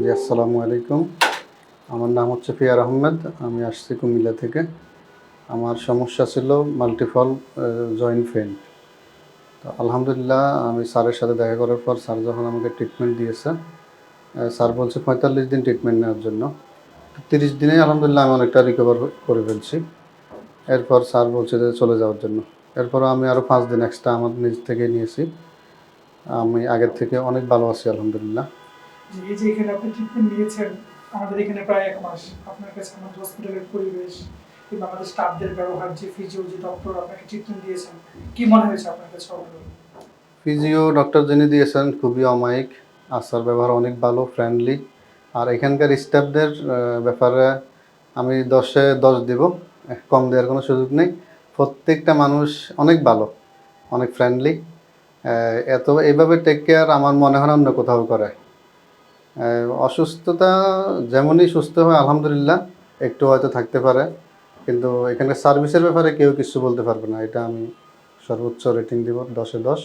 জি, আসসালামু আলাইকুম। আমার নাম হচ্ছে ফিয়ার আহমেদ, আমি আসছি কুমিল্লা থেকে। আমার সমস্যা ছিল মাল্টিফল জয়েন্ট পেন তো আলহামদুলিল্লাহ, আমি স্যারের সাথে দেখা করার পর স্যার যখন আমাকে ট্রিটমেন্ট দিয়েছে স্যার বলছে পঁয়তাল্লিশ দিন ট্রিটমেন্ট নেওয়ার জন্য। তিরিশ দিনে আলহামদুলিল্লাহ আমি অনেকটা রিকভার করে ফেলছি। এরপর স্যার বলছে যে চলে যাওয়ার জন্য। এরপর আমি আরও পাঁচ দিন এক্সট্রা আমার নিজ থেকে নিয়েছি। আমি আগের থেকে অনেক ভালো আছি, আলহামদুলিল্লাহ। যে এখানে আপনি ট্রিটমেন্ট নিয়েছেন, আমাদের এখানে প্রায় এক মাস আপনার কাছে আমাদের হসপিটালের পরিবেশ কিংবা আমাদের স্টাফদের ব্যবহার, যে ফিজিও যে ডক্টর আপনাকে ট্রিটমেন্ট দিয়েছেন, কি মনে হয়েছে আপনার কাছে? ফিজিও ডক্টর যিনি দিয়েছেন খুবই অমায়িক, আচার ব্যবহার অনেক ভালো ফ্রেন্ডলি আর এখানকার স্টাফদের ব্যাপারে আমি দশে দশ দিব কম দেওয়ার কোনো সুযোগ নেই প্রত্যেকটা মানুষ অনেক ভালো, অনেক ফ্রেন্ডলি এত, এইভাবে টেক কেয়ার আমার মনে হয় অন্য কোথাও করে অসুস্থতা যেমনই সুস্থ হয়, আলহামদুলিল্লাহ, একটু হয়তো থাকতে পারে। কিন্তু এখানে সার্ভিসের ব্যাপারে কেউ কিছু বলতে পারবে না, এটা আমি সর্বোচ্চ রেটিং দিব, দশে দশ।